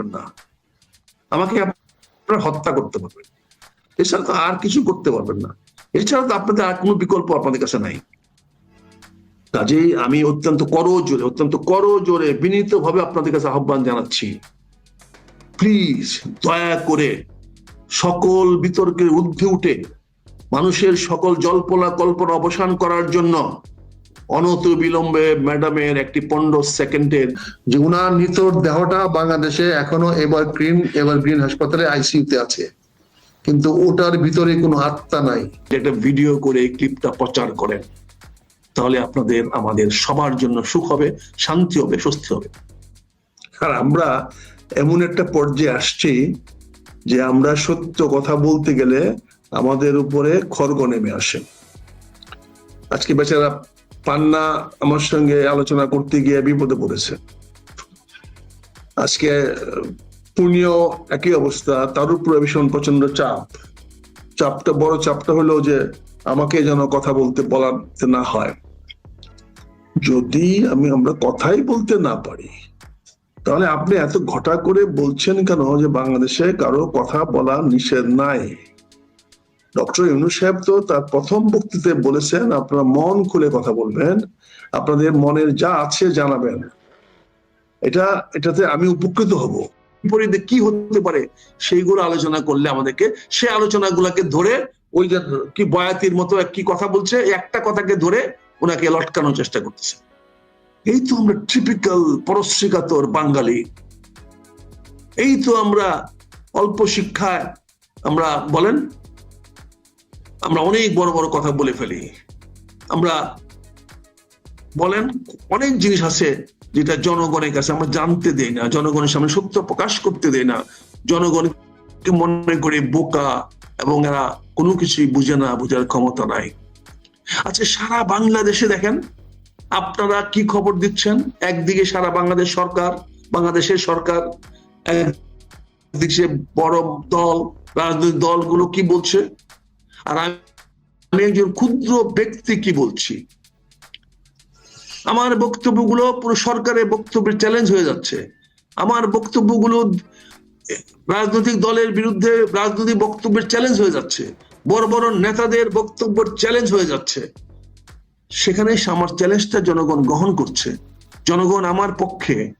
পারবেন না। আমাকে আপনারা হত্যা করতে পারবেন। এছাড়া তো আর কিছু করতে পারবেন না। এছাড়া তো আপনাদের আর কোনো বিকল্প আপনাদের কাছে নাই। কাজেই আমি অত্যন্ত করজোরে অত্যন্ত করজোরে বিনীত ভাবে আপনাদের কাছে আহ্বান জানাচ্ছি। প্লিজ দয়া করে সকল বিতর্কের ঊর্ধ্বে উঠে, মানুষের সকল জল্পনা কল্পনা অবসান করার জন্য অনত বিলম্বে ম্যাডামের একটি পনেরো সেকেন্ডের যে উনার নিতর দেহটা বাংলাদেশে এখনও এবার গ্রিন এবার গ্রিন হাসপাতালে আইসিইউতে আছে। কিন্তু ওটার ভিতরে কোনো আত্মা নাই। একটা ভিডিও করে এই ক্লিপটা প্রচার করেন। তাহলে আপনাদের আমাদের সবার জন্য সুখ হবে শান্তি হবে স্বস্তি হবে। আর আমরা এমন একটা পর্যায়ে আসছি যে আমরা সত্য কথা বলতে গেলে আমাদের উপরে খর্গ নেমে আসে। আজকে বেচারা পান্না আমার সঙ্গে আলোচনা করতে গিয়ে বিপদে পড়েছে। আজকে পুনিও একই অবস্থা তার উপরে ভীষণ প্রচণ্ড চাপ। চাপটা, বড় চাপটা হলো যে, আমাকে যেন কথা বলতে বলাতে না হয়। যদি আমি, আমরা কথাই বলতে না পারি, তাহলে আপনি এত ঘটা করে বলছেন কেন যে, বাংলাদেশে কারও কথা বলা নিষেধ নাই? ডক্টর ইউনুস সাহেব তো তার প্রথম বক্তৃতায় বলেছেন, আপনারা মন খুলে কথা বলবেন, আপনাদের মনের যা আছে জানাবেন। এটা, এটাতে আমি উপকৃত হব। বিপরীতে কি হতে পারে সেইগুলো আলোচনা করলে আমাদেরকে, সে আলোচনাগুলোকে ধরে ওই যে কি বয়াতির মতো কি কথা বলছে, একটা কথাকে ধরে ওনাকে লটকানোর চেষ্টা করতেছে। এই তো আমরা ট্রিপিক্যাল পরশ্রীকাতর বাঙালি। এই তো আমরা অল্প শিক্ষায় আমরা বলেন আমরা অনেক বড় বড় কথা বলে ফেলি। আমরা বলেন, অনেক জিনিস আছে যেটা জনগণের কাছে আমরা জানতে দেই না, জনগণের সামনে সত্য প্রকাশ করতে দেই না। জনগণকে মনে করে বোকা এবং এরা কোনো কিছুই বুঝে না, বুঝার ক্ষমতা নাই। আচ্ছা সারা বাংলাদেশে দেখেন, আপনারা কি খবর দিচ্ছেন? একদিকে সারা বাংলাদেশ সরকার, বাংলাদেশের সরকার, একদিকে বড় দল, রাজনৈতিক দলগুলো কি বলছে? আর আমি একজন ক্ষুদ্র ব্যক্তি কি বলছি? আমার বক্তব্যগুলো পুরো সরকারের বক্তব্যের চ্যালেঞ্জ হয়ে যাচ্ছে। আমার বক্তব্যগুলো রাজনৈতিক দলের বিরুদ্ধে রাজনৈতিক বক্তব্যের চ্যালেঞ্জ হয়ে যাচ্ছে। বড় বড় নেতাদের বক্তব্যের চ্যালেঞ্জ হয়ে যাচ্ছে। সেখানে আমার চ্যালেঞ্জটা জনগণ গ্রহণ করছে। জনগণ আমার পক্ষে,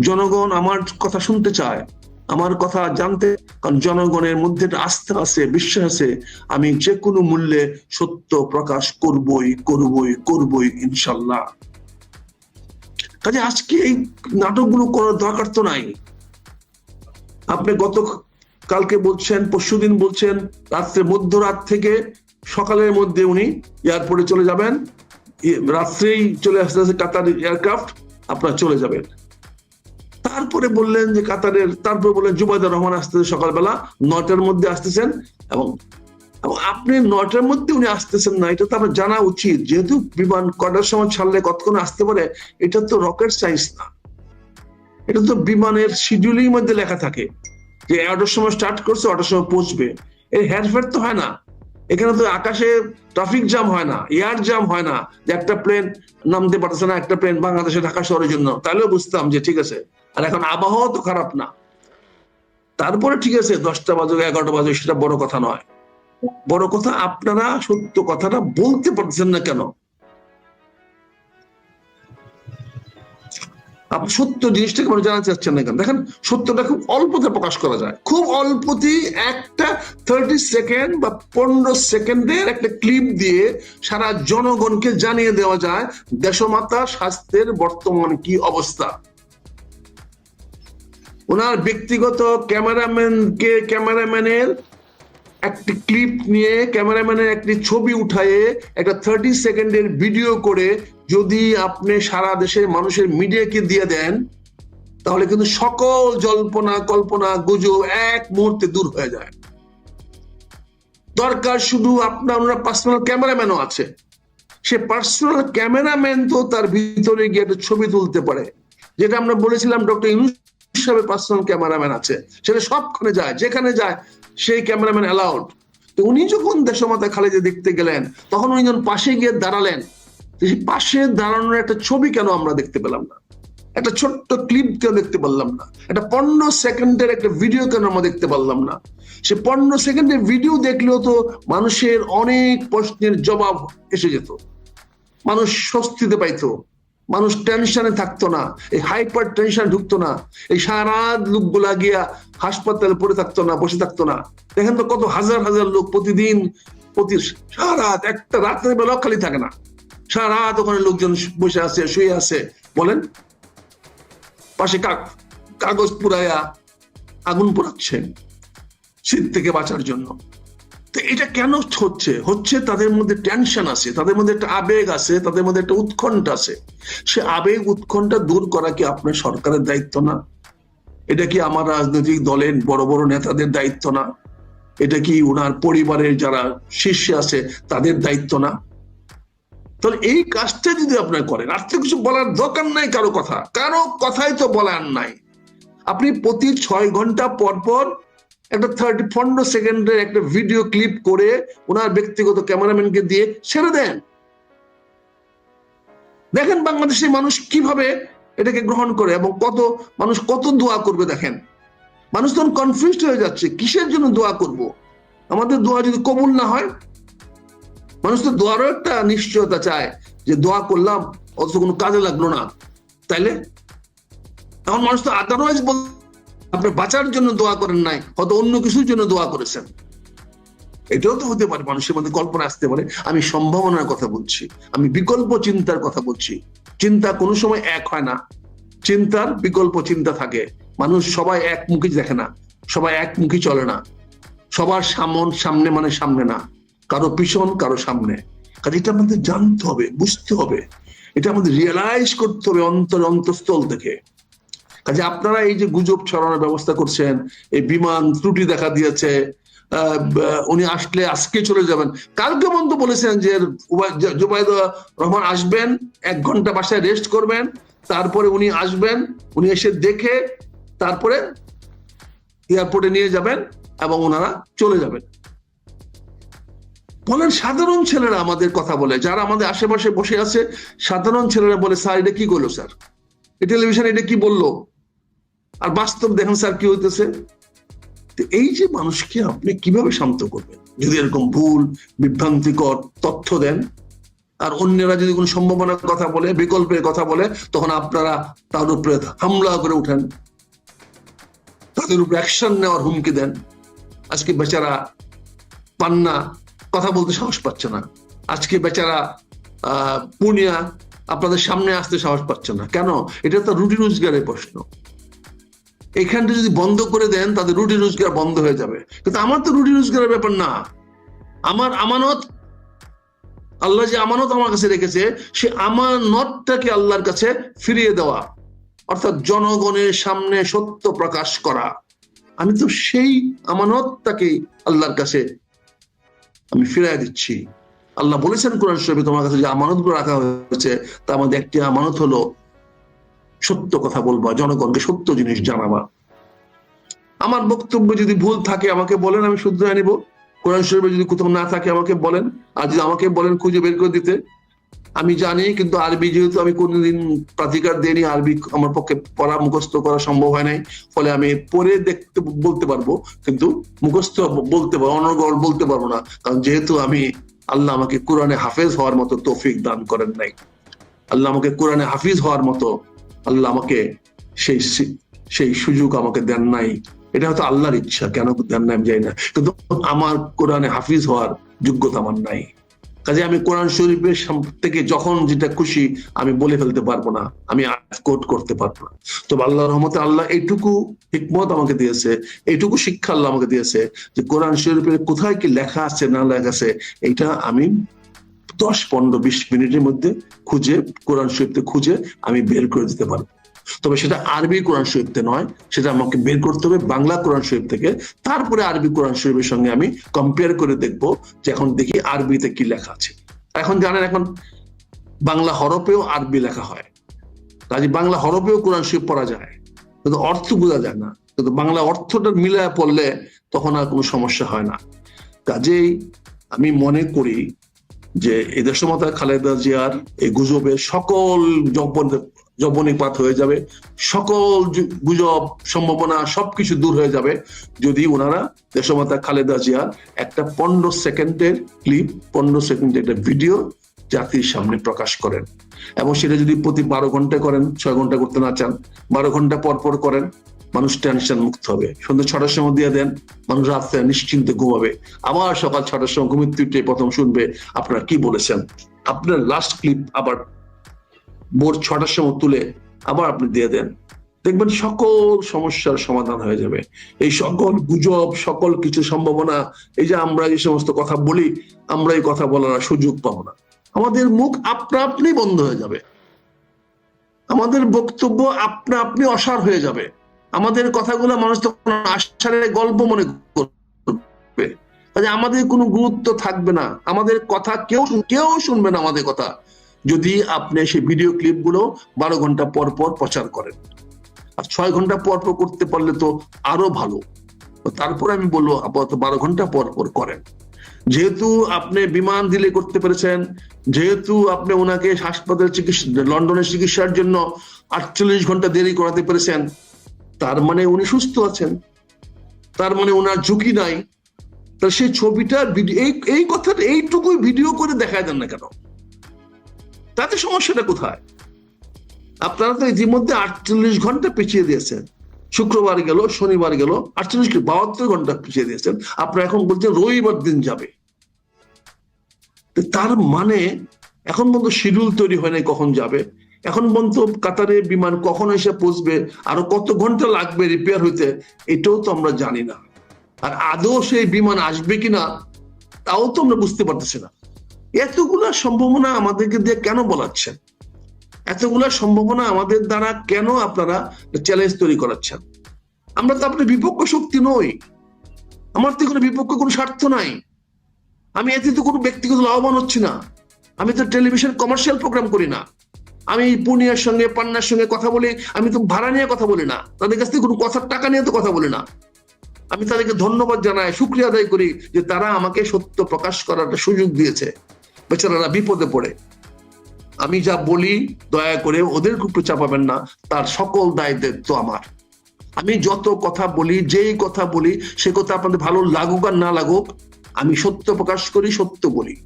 জনগণ আমার কথা শুনতে চায়। আমার কথা জানতে, কারণ জনগণের মধ্যে আস্থা আছে, বিশ্বাস আছে, আমি যে কোনো মূল্যে সত্য প্রকাশ করবই করবই করবই, ইনশাল্লাহ। কাজে আজকে এই নাটকগুলো করার দরকার তো নাই। আপনি গত কালকে বলছেন, পরশুদিন বলছেন, রাত্রে মধ্যরাত থেকে সকালের মধ্যে উনি এয়ারপোর্টে চলে যাবেন। রাত্রেই চলে আসতে আসতে কাতার এয়ারক্রাফট, আপনারা চলে যাবেন। তারপরে বললেন যে কাতারের, তারপরে বললেন জুবাইদুর রহমান আসতেছে সকালবেলা, নয়টার মধ্যে আসতেছেন এবং এবং আপনি নয়টার মধ্যে উনি আসতেছেন না, এটা তো আপনার জানা উচিত। যেহেতু বিমান কটার সময় ছাড়লে কতক্ষণ আসতে পারে, এটা তো রকেট সায়েন্স না। এটা তো বিমানের শিডিউলিং মধ্যে লেখা থাকে যে এগারোটার সময় স্টার্ট করছে, অটার সময় পৌঁছবে। এর হেরফের তো হয় না। এখানে তো আকাশে ট্রাফিক জ্যাম হয় না এয়ার জ্যাম হয় না, যে একটা প্লেন নামতে পারতেছে না, একটা প্লেন বাংলাদেশে ঢাকা শহরের জন্য। তাহলেও বুঝতাম যে ঠিক আছে। আর এখন আবহাওয়া তো খারাপ না। তারপরে ঠিক আছে, দশটা বাজে এগারোটা বাজে সেটা বড় কথা নয়। বড় কথা, আপনারা সত্য কথাটা বলতে পারছেন না কেন? আপনি সত্য জিনিসটাকে মানে জানাতে চাচ্ছেন না কেন? দেখেন, সত্যটা খুব অল্পতে প্রকাশ করা যায়। খুব অল্পতেই একটা থার্টি সেকেন্ড বা পনেরো সেকেন্ডের একটা ক্লিপ দিয়ে সারা জনগণকে জানিয়ে দেওয়া যায়, দেশমাতা, স্বাস্থ্যের বর্তমান কি অবস্থা। ওনার ব্যক্তিগত ক্যামেরাম্যানকে ক্যামেরাম্যানের একটি ক্লিপ নিয়ে, ক্যামেরাম্যানের একটি ছবি উঠায়ে একটা থার্টি সেকেন্ডের ভিডিও করে যদি আপনি সারা দেশের মানুষের মিডিয়াকে দিয়ে দেন, তাহলে কিন্তু সকল জল্পনা, কল্পনা, গুজব এক মুহূর্তে দূর হয়ে যায়। দরকার শুধু আপনার, ওনার পার্সোনাল ক্যামেরাম্যানও আছে। সে পার্সোনাল ক্যামেরাম্যান তো তার ভিতরে গিয়ে একটা ছবি তুলতে পারে। যেটা আমরা বলেছিলাম ডক্টর ইউনুস হিসাবে পার্সোনাল ক্যামেরাম্যান আছে। সেটা সবখানে যায়, যেখানে যায় সেই ক্যামেরাম্যান অ্যালাউড তো উনি যখন দেশমাতা খালেদা দেখতে গেলেন, তখন উনি যখন পাশে গিয়ে দাঁড়ালেন সেই পাশে দাঁড়ানোর একটা ছবি কেন আমরা দেখতে পেলাম না? একটা ছোট্ট ক্লিপ কেন দেখতে পারলাম না? একটা পনেরো সেকেন্ডের একটা ভিডিও কেন আমরা দেখতে পারলাম না? সে পনেরো সেকেন্ডের ভিডিও দেখলেও তো মানুষের অনেক প্রশ্নের জবাব এসে যেত। মানুষ স্বস্তিতে পাইতো। মানুষ টেনশনে থাকতো না, এই হাইপার টেনশন ঢুকতো না, এই সারা লোকগুলা গিয়া হাসপাতালে পড়ে থাকতো না, বসে থাকতো না। দেখেন তো কত হাজার হাজার লোক প্রতিদিন, প্রতি সারা একটা রাতের বেলা খালি থাকে না। সারা রাত ওখানে লোকজন বসে আছে, শুয়ে আছে। বলেন, পাশে কাক- কাগজ পুরাইয়া আগুন পোড়াচ্ছেন, শীত থেকে বাঁচার জন্য। তো এটা কেন হচ্ছে? হচ্ছে তাদের মধ্যে টেনশন আছে, তাদের মধ্যে একটা আবেগ আছে, তাদের মধ্যে একটা উৎকণ্ঠা আছে। সে আবেগ উৎকণ্ঠা দূর করা কি আপনার সরকারের দায়িত্ব না? এটা কি আমার রাজনৈতিক দলের বড় বড় নেতাদের দায়িত্ব না? এটা কি ওনার পরিবারের যারা শীর্ষে আছে, তাদের দায়িত্ব না? তাহলে এই কাজটা যদি আপনার করেন, আর তো কিছু বলার দরকার নাই কারও কথা। কারও কথাই তো বলার নাই। আপনি প্রতি ছয় ঘণ্টা পর পর একটা থার্টি পনেরো সেকেন্ডের একটা ভিডিও ক্লিপ করে ওনার ব্যক্তিগত ক্যামেরাম্যানকে দিয়ে ছেড়ে দেন। দেখেন বাংলাদেশের মানুষ কীভাবে এটাকে গ্রহণ করে এবং কত, মানুষ কত দোয়া করবে দেখেন। মানুষ তখন কনফিউজড হয়ে যাচ্ছে, কিসের জন্য দোয়া করব? আমাদের দোয়া যদি কবুল না হয়, মানুষ তো দোয়ারও একটা নিশ্চয়তা চায় যে দোয়া করলাম, অথচ কোনো কাজে লাগল না। তাইলে? এখন মানুষ তো আদারওয়াইজ বল আপনি বাঁচার জন্য দোয়া করেন নাই, হয়তো অন্য কিছুর জন্য দোয়া করেছেন। এটাও তো হতে পারে, মানুষের মধ্যে কল্পনা আসতে পারে। আমি সম্ভাবনার কথা বলছি, আমি বিকল্প চিন্তার কথা বলছি। চিন্তা কোনো সময় এক হয় না। চিন্তার বিকল্প চিন্তা থাকে। মানুষ সবাই একমুখী দেখে না, সবাই একমুখী চলে না। সবার সামন সামনে মানে সামনে না, কারও পিছন, কারও সামনে। কাজে এটা আমাদের জানতে হবে, বুঝতে হবে। এটা আমাদের রিয়েলাইজ করতে হবে অন্তর, অন্তঃস্থল থেকে। কাজে আপনারা এই যে গুজব ছড়ানোর ব্যবস্থা করছেন, এই বিমান ত্রুটি দেখা দিয়েছে উনি আসলে আজকে চলে যাবেন। কালকে পর্যন্ত বলেছেন যে জুবাইদ রহমান আসবেন, এক ঘণ্টা বাসায় রেস্ট করবেন, তারপরে উনি আসবেন, উনি এসে দেখে তারপরে এয়ারপোর্টে নিয়ে যাবেন এবং ওনারা চলে যাবেন। বলেন, সাধারণ ছেলেরা আমাদের কথা বলে, যারা আমাদের আশেপাশে বসে আছে, সাধারণ ছেলেরা বলে, স্যার, এটা কি করল, স্যার? টেলিভিশন এটা কি বলল? আর বাস্তব দেখেন স্যার কি হইতেছে? এই যে মানুষকে আপনি কীভাবে শান্ত করবেন? যদি এরকম ভুল, বিভ্রান্তিকর তথ্য দেন, আর অন্যরা যদি কোনো সম্ভাবনার কথা বলে, বিকল্পের কথা বলে, তখন আপনারা তার উপরে হামলা করে উঠেন। তাদের উপরে অ্যাকশন নেওয়ার হুমকি দেন। আজকে বেচারা পান্না কথা বলতে সাহস পাচ্ছে না। আজকে বেচারা, আহ পুনিয়া আপনাদের সামনে আসতে সাহস পাচ্ছে না। কেন? এটা তো রুটি রোজগারের প্রশ্ন। এখানটা যদি বন্ধ করে দেন তাদের রুটি রোজগার বন্ধ হয়ে যাবে। কিন্তু আমার তো রুটি রোজগারের ব্যাপার না। আমার আমানত, আল্লাহ যে আমানত আমার কাছে রেখেছে, সে আমানতটাকে আল্লাহর কাছে ফিরিয়ে দেওয়া, অর্থাৎ জনগণের সামনে সত্য প্রকাশ করা। আমি তো সেই আমানতটাকে আল্লাহর কাছে আমি ফিরাই দিচ্ছি। আল্লাহ বলেছেন কোরআন শরীফে, তোমার কাছে যে আমানত রাখা হয়েছে, তার মধ্যে একটি আমানত হলো সত্য কথা বলবা, জনগণকে সত্য জিনিস জানাবা। আমার বক্তব্য যদি ভুল থাকে, আমাকে বলেন, আমি শুধরে নিব কোরআন শরীফে যদি কোথাও না থাকে, আমাকে বলেন। আর যদি আমাকে বলেন, খুঁজে বের করে দিতে। আমি জানি, কিন্তু আরবি যেহেতু আমি কোনোদিন প্রাধিকার দিইনি, আরবি আমার পক্ষে পড়া, মুখস্থ করা সম্ভব হয় নাই। ফলে আমি পড়ে দেখতে, বলতে পারব, কিন্তু মুখস্থ বলতে পারব, অনর্গল বলতে পারব না। কারণ যেহেতু আমি, আল্লাহ আমাকে কোরআনে হাফেজ হওয়ার মতো তৌফিক দান করেন নাই। আল্লাহ আমাকে কোরআনে হাফিজ হওয়ার মতো আল্লাহ আমাকে সেই সেই সুযোগ আমাকে দেন নাই। এটা হয়তো আল্লাহর ইচ্ছা, কেন দেন নাই আমি জানি না। কিন্তু আমার কোরআনে হাফিজ হওয়ার যোগ্যতা আমার নাই। কাজে আমি কোরআন শরীফের থেকে যখন যেটা খুশি আমি বলে ফেলতে পারব না, আমি কোট করতে পারব না। তবে আল্লাহর রহমতে আল্লাহ এইটুকু হিকমত আমাকে দিয়েছে, এইটুকু শিক্ষা আল্লাহ আমাকে দিয়েছে যে কোরআন শরীফের কোথায় কি লেখা আছে, না লেখা আছে এটা আমি দশ, পনেরো, বিশ মিনিটের মধ্যে খুঁজে কোরআন শরীফতে খুঁজে আমি বের করে দিতে পারব। তবে সেটা আরবি কোরআন শরীফতে নয়, সেটা আমাকে বের করতে হবে বাংলা কোরআন শরীফ থেকে। তারপরে আরবি কোরআন শরীফের সঙ্গে আমি কম্পেয়ার করে দেখব যে এখন দেখি আরবিতে কি লেখা আছে। এখন জানেন, এখন বাংলা হরফেও আরবি লেখা হয়। কাজে বাংলা হরফেও কোরআন শরীফ পড়া যায়। কিন্তু অর্থ বোঝা যায় না। কিন্তু বাংলা অর্থটা মিলায় পড়লে তখন আর কোনো সমস্যা হয় না। কাজেই আমি মনে করি যে এই দেশমাতা খালেদা জিয়ার এই গুজবের সকল জব্বর জবনিপাত হয়ে যাবে, সকল গুজব, সম্ভাবনা সবকিছু দূর হয়ে যাবে যদি ওনারা দেশমাতা খালেদা জিয়ার একটা পনেরো সেকেন্ডের ক্লিপ, পনেরো সেকেন্ডের একটা ভিডিও জাতির সামনে প্রকাশ করেন। এবং সেটা যদি প্রতি বারো ঘণ্টা করেন, ছয় ঘণ্টা করতে না চান, বারো ঘণ্টা পর পর করেন মানুষ টেনশন মুক্ত হবে। সন্ধ্যা ছটার সময় দিয়ে দেন, মানুষ রাত্রে নিশ্চিন্তে ঘুমাবে। আবার সকাল ছটার সময় ঘুমিয়ে তুইটে প্রথম শুনবে আপনারা কি বলেছেন। আপনার লাস্ট ক্লিপ আবার ভোর ছটার সময় তুলে আবার আপনি দিয়ে দেন। দেখবেন সকল সমস্যার সমাধান হয়ে যাবে। এই সকল গুজব, সকল কিছু সম্ভাবনা, এই যে আমরা যে সমস্ত কথা বলি, আমরা এই কথা বলার সুযোগ পাবো না। আমাদের মুখ আপনা আপনি বন্ধ হয়ে যাবে। আমাদের বক্তব্য আপনা আপনি অসার হয়ে যাবে। আমাদের কথাগুলো মানুষ তখন আসারের গল্প মনে করবে। কাজে আমাদের কোনো গুরুত্ব থাকবে না। আমাদের কথা কেউ কেউ শুনবে না আমাদের কথা। যদি আপনি সেই ভিডিও ক্লিপগুলো বারো ঘণ্টা পর পর প্রচার করেন। আর ছয় ঘণ্টা পর পর করতে পারলে তো আরও ভালো। তারপর আমি বলব, আপাতত বারো ঘণ্টা পর পর করেন। যেহেতু আপনি বিমান দিলে করতে পেরেছেন, যেহেতু আপনি ওনাকে হাসপাতালে চিকিৎসা লন্ডনের চিকিৎসার জন্য আটচল্লিশ ঘণ্টা দেরি করাতে পেরেছেন তার মানে উনি সুস্থ আছেন। তার মানে ওনার ঝুঁকি নাই। তা সেই ভিডিও এই এই কথাটা এইটুকুই ভিডিও করে দেখায় দেন না কেন? তাতে সমস্যাটা কোথায়? আপনারা তো ইতিমধ্যে আটচল্লিশ ঘণ্টা পিছিয়ে দিয়েছেন। শুক্রবার গেল, শনিবার গেল, আটচল্লিশ বাহাত্তর ঘণ্টা পিছিয়ে দিয়েছেন। আপনারা এখন বলছেন রবিবার দিন যাবে। তার মানে এখন পর্যন্ত শিডিউল তৈরি হয় নাই কখন যাবে। এখন পর্যন্ত কাতারে বিমান কখন এসে পৌঁছবে? আরও কত ঘণ্টা লাগবে রিপেয়ার হইতে? এটাও তো আমরা জানি না। আর আদৌ সেই বিমান আসবে কিনা, তাও তো আমরা বুঝতে পারতেছি না। এতগুলা সম্ভাবনা আমাদেরকে দিয়ে কেন বলাচ্ছেন? এতগুলা সম্ভাবনা আমাদের দ্বারা কেন আপনারা চ্যালেঞ্জ তৈরি করাচ্ছেন? আমরা তো আপনার বিপক্ষ শক্তি নই। আমার তো কোনো বিপক্ষ কোনো স্বার্থ নাই। আমি এতে তো কোনো ব্যক্তিগত লাভবান হচ্ছি না। আমি তো টেলিভিশন কমার্শিয়াল প্রোগ্রাম করি না। আমি পুনিয়ার সঙ্গে, পান্নার সঙ্গে কথা বলি, আমি তো ভাড়া নিয়ে কথা বলি না। তাদের কাছ থেকে কোনো কথার টাকা নিয়ে তো কথা বলি না। আমি তাদেরকে ধন্যবাদ জানাই, শুক্রিয়া আদায় করি যে তারা আমাকে সত্য প্রকাশ করার সুযোগ দিয়েছে। বেচারারা বিপদে পড়ে। আমি যা বলি, দয়া করে ওদের উপরে চাপাবেন না, তার সকল দায় দায়িত্ব আমার। আমি যত কথা বলি, যেই কথা বলি, সে কথা আপনাদের ভালো লাগুক আর না লাগুক, আমি সত্য প্রকাশ করি, সত্য বলি।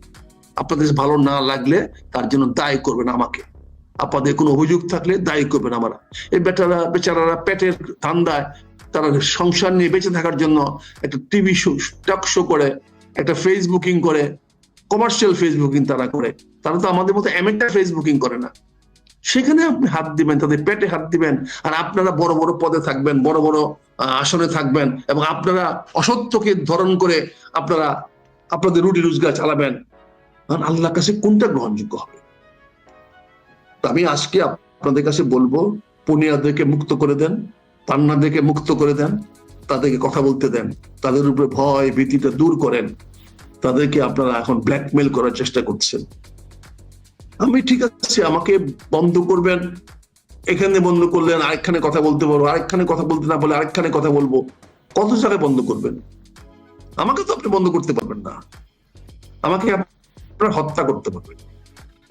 আপনাদের ভালো না লাগলে তার জন্য দায় করবেন আমাকে। আপনাদের কোনো অভিযোগ থাকলে দায়ী করবেন আমরা। এই বেটারা, বেচারারা পেটের ধান্দায় তারা সংসার নিয়ে বেঁচে থাকার জন্য একটা টিভি শো, টক শো করে, একটা ফেসবুকিং করে কমার্শিয়াল ফেসবুকিং তারা করে। তারা তো আমাদের মতো এমেকটা ফেসবুকিং করে না। সেখানে আপনি হাত দিবেন, তাদের পেটে হাত দিবেন, আর আপনারা বড় বড় পদে থাকবেন, বড় বড় আসনে থাকবেন, এবং আপনারা অসত্যকে ধরন করে আপনারা, আপনাদের রুটি রোজগার চালাবেন। আল্লাহর কাছে কোনটা গ্রহণযোগ্য হবে? আমি আজকে আপনাদের কাছে বলব, পুনিয়াদেরকে মুক্ত করে দেন পান্নাদেরকে মুক্ত করে দেন, তাদেরকে কথা বলতে দেন, তাদের উপরে ভয় ভীতিটা দূর করেন, তাদেরকে আপনারা এখন ব্ল্যাকমেল করার চেষ্টা করছেন। আমি ঠিক আছে, আমাকে বন্ধ করবেন, এখানে বন্ধ করলেন আরেকখানে কথা বলতে পারব, আরেকখানে কথা বলতে না বলে আরেকখানে কথা বলব, কত জায়গায় বন্ধ করবেন? আমাকে তো আপনি বন্ধ করতে পারবেন না। আমাকে আপনার হত্যা করতে পারবেন।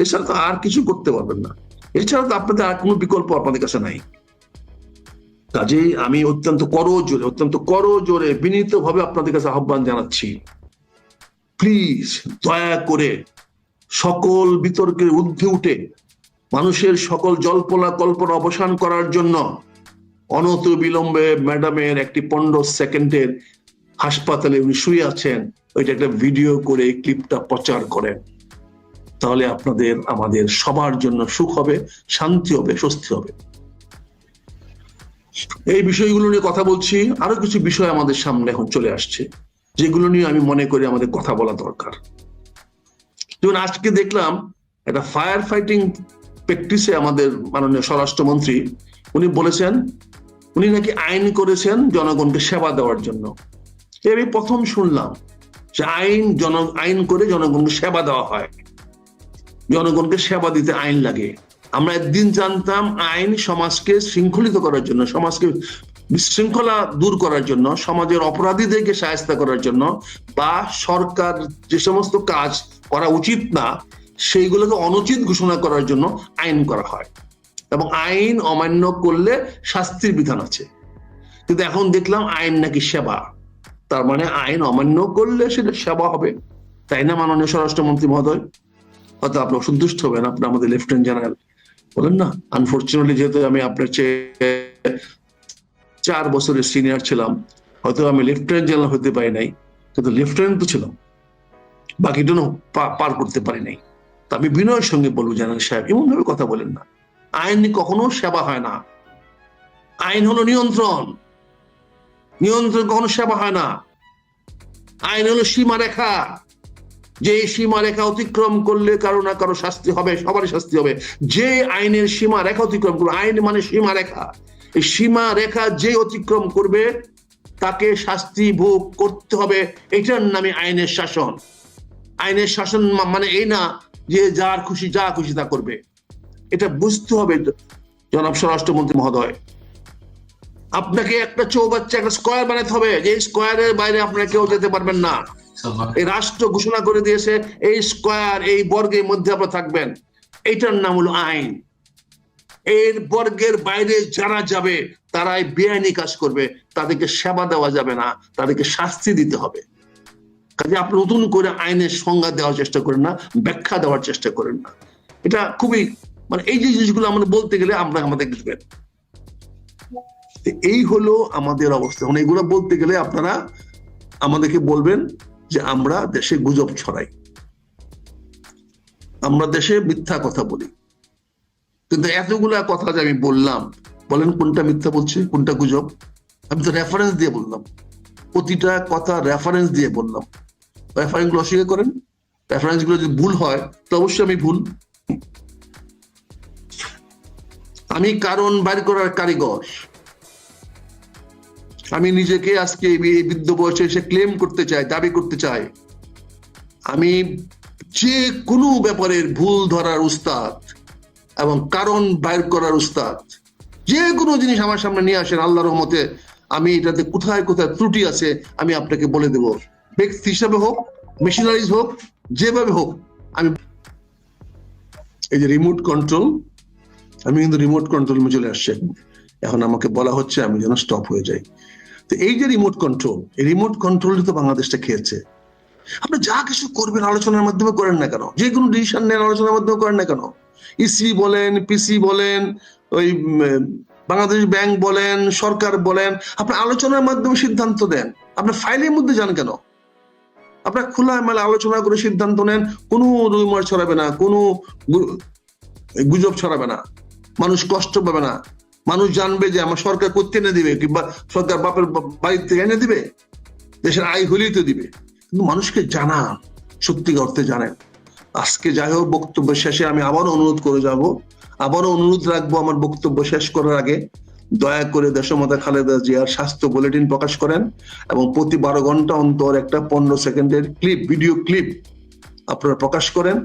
এছাড়া তো আর কিছু করতে পারবেন না। এছাড়া তো আপনাদের আর কোনো বিকল্প আপনাদের কাছে নাই। কাজেই আমি অত্যন্ত করজোরে অত্যন্ত করজোরে বিনীত ভাবে আপনাদের কাছে আহ্বান জানাচ্ছি। প্লিজ দয়া করে সকল বিতর্কের ঊর্ধ্বে উঠে মানুষের সকল জল্পনা কল্পনা অবসান করার জন্য অনত বিলম্বে ম্যাডামের একটি পনেরো সেকেন্ডের হাসপাতালে উনি শুয়ে আছেন, ওইটা একটা ভিডিও করে ক্লিপটা প্রচার করেন। তাহলে আপনাদের, আমাদের সবার জন্য সুখ হবে, শান্তি হবে, স্বস্তি হবে। এই বিষয়গুলো নিয়ে কথা বলছি। আরও কিছু বিষয় আমাদের সামনে এখন চলে আসছে, যেগুলো নিয়ে আমি মনে করি আমাদের কথা বলা দরকার। যেমন আজকে দেখলাম একটা ফায়ার ফাইটিং প্র্যাকটিসে আমাদের মাননীয় স্বরাষ্ট্রমন্ত্রী, উনি বলেছেন, উনি নাকি আইন করেছেন জনগণকে সেবা দেওয়ার জন্য। এ আমি প্রথম শুনলাম যে আইন জন, আইন করে জনগণকে সেবা দেওয়া হয়। জনগণকে সেবা দিতে আইন লাগে। আমরা একদিন জানতাম আইন সমাজকে শৃঙ্খলিত করার জন্য, সমাজকে বিশৃঙ্খলা দূর করার জন্য, সমাজের অপরাধীদেরকে সাহায্য করার জন্য বা সরকার যে সমস্ত কাজ করা উচিত না, সেইগুলোকে অনুচিত ঘোষণা করার জন্য আইন করা হয়। এবং আইন অমান্য করলে শাস্তির বিধান আছে। কিন্তু এখন দেখলাম আইন নাকি সেবা। তার মানে আইন অমান্য করলে সেটা সেবা হবে। তাই না মাননীয় স্বরাষ্ট্রমন্ত্রী মহোদয়? হয়তো আপনি অসন্তুষ্ট হবেন, আপনি আমাদের লেফটেন্যান্ট জেনারেল বলেন না আনফর্চুনেটলি যেহেতু আমি আপনার চেয়ে চার বছরের সিনিয়র ছিলাম, হয়তো আমি লেফটেন্যান্ট জেনারেল হতে পারি নাই, কিন্তু লেফটেন্যান্ট তো ছিলাম। বাকিটা পার করতে পারি নাই। তা আমি বিনয়ের সঙ্গে বলব জেনারেল সাহেব এমন ভাবে কথা বলেন না। আইন কখনো সেবা হয় না। আইন হলো নিয়ন্ত্রণ। নিয়ন্ত্রণ কখনো সেবা হয় না। আইন হলো সীমারেখা। যে সীমা রেখা অতিক্রম করলে কারও না কারও শাস্তি হবে, সবারই শাস্তি হবে। যে আইনের সীমা রেখা অতিক্রম করবে আইন মানে সীমা রেখা। এই সীমা রেখা যে অতিক্রম করবে, তাকে শাস্তি ভোগ করতে হবে। এটার নামে আইনের শাসন। আইনের শাসন মানে এই না যে যার খুশি, যা খুশি তা করবে। এটা বুঝতে হবে, জনাব স্বরাষ্ট্রমন্ত্রী মহোদয়। আপনাকে একটা চৌবাচ্চা, একটা স্কোয়ার বানাতে হবে। যে স্কোয়ারের বাইরে আপনারা কেউ যেতে পারবেন না। এই রাষ্ট্র ঘোষণা করে দিয়েছে, এই স্কোয়ার, এই বর্গের মধ্যে আপনারা থাকবেন। এটার নাম হলো আইন। এর বর্গের বাইরে যারা যাবে, তারাই বেআইনি কাজ করবে। তাদেরকে সেবা দেওয়া যাবে না, তাদেরকে শাস্তি দিতে হবে। কাজে আপনি নতুন করে আইনের সংজ্ঞা দেওয়ার চেষ্টা করেন না, ব্যাখ্যা দেওয়ার চেষ্টা করেন না। এটা খুবই মানে এই যে জিনিসগুলো আমাদের বলতে গেলে আমরা আমাদের দেখবেন। এই হলো আমাদের অবস্থা। মানে এগুলো বলতে গেলে আপনারা আমাদেরকে বলবেন যে আমরা দেশে গুজব ছড়াই। আমরা দেশে মিথ্যা কথা বলি। কিন্তু এতগুলা কথা যে আমি বললাম, বলেন কোনটা মিথ্যা বলছি, কোনটা গুজব? আমি তো রেফারেন্স দিয়ে বললাম। প্রতিটা কথা রেফারেন্স দিয়ে বললাম। রেফারেন্সগুলো অস্বীকার করেন। রেফারেন্সগুলো যদি ভুল হয়, তো অবশ্যই আমি ভুল। আমি কারণ বাইর করার কারিগর। আমি নিজেকে আজকে এই বৃদ্ধ বয়সে এসে ক্লেম করতে চাই, দাবি করতে চাই। আমি যে কোনো ব্যাপারের ভুল ধরার উস্তাদ এবং কারণ বাইর করার উস্তাদ, যে কোনো জিনিস আমার সামনে নিয়ে আসেন আল্লাহ রহমতে, আমি এটাতে কোথায় কোথায় ত্রুটি আছে আমি আপনাকে বলে দেব। ব্যক্তি হিসাবে হোক মেশিনারিজ হোক, যেভাবে হোক, আমি এই যে রিমোট কন্ট্রোল আমি কিন্তু রিমোট কন্ট্রোল চলে আসছি। এখন আমাকে বলা হচ্ছে, আমি যেন স্টপ হয়ে যাই। তো এই যে রিমোট কন্ট্রোল এই রিমোট কন্ট্রোল তো বাংলাদেশটা খেয়েছে। আপনি যা কিছু করবেন আলোচনার মাধ্যমে করেন না কেন? যে কোনো ডিসিশন নেন, আলোচনার মাধ্যমে করেন না কেন? ইসি বলেন পিসি বলেন, ওই বাংলাদেশ ব্যাংক বলেন, সরকার বলেন আপনি আলোচনার মাধ্যমে সিদ্ধান্ত দেন। আপনি ফাইলের মধ্যে যান কেন? আপনার খোলা মেলা আলোচনা করে সিদ্ধান্ত নেন, কোনো রুমার ছড়াবে না, কোনো গুজব ছড়াবে না, মানুষ কষ্ট পাবে না। মানুষ জানবে যে আমার সরকার করতে এনে দিবে, কিংবা সরকার বাপের বাড়ির থেকে এনে দিবে, দেশের আয় হলেই তো দিবে। কিন্তু মানুষকে জানা, সত্যিকার অর্থে জানেন আজকে যাই হোক, বক্তব্য শেষে আমি আবারও অনুরোধ করে যাব। আবারও অনুরোধ রাখব আমার বক্তব্য শেষ করার আগে। দয়া করে দেশমাতা খালেদা জিয়ার স্বাস্থ্য বুলেটিন প্রকাশ করেন এবং প্রতি বারো ঘণ্টা অন্তর একটা পনেরো সেকেন্ডের ক্লিপ, ভিডিও ক্লিপ আপনারা প্রকাশ করেন।